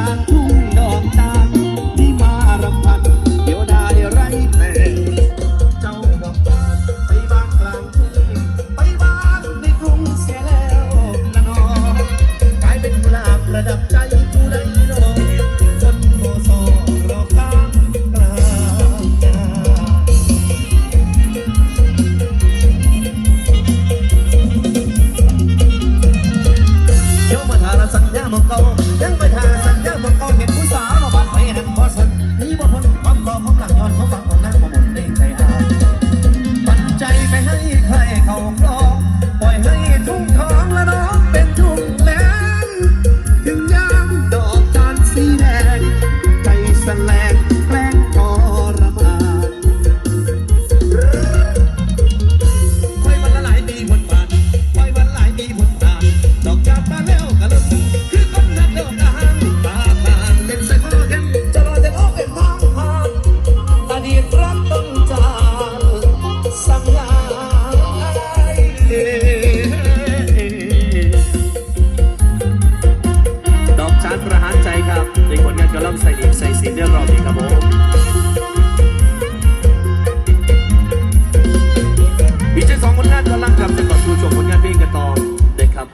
างทุ่งดอกตาลที่มารำพันเดียวได้ไรแต่เจ้าดอกาไปบานลาไปบานในกรุงเสียล้วนะนอกลาเป็นกุลาบระดับใจผู้ใดรอจนโมซรอกลางกลางนาเดี๋ยวมาทาราสัญญามอเก่า อพบหลังย้อนขาฝังคนนั่งมาบนเต้นใจอา ในคนงานกระล่ำใส่ดีใส่สีเรื่องรอบอีกครับผมมีเจ้าสองคนหน้ากำลังกั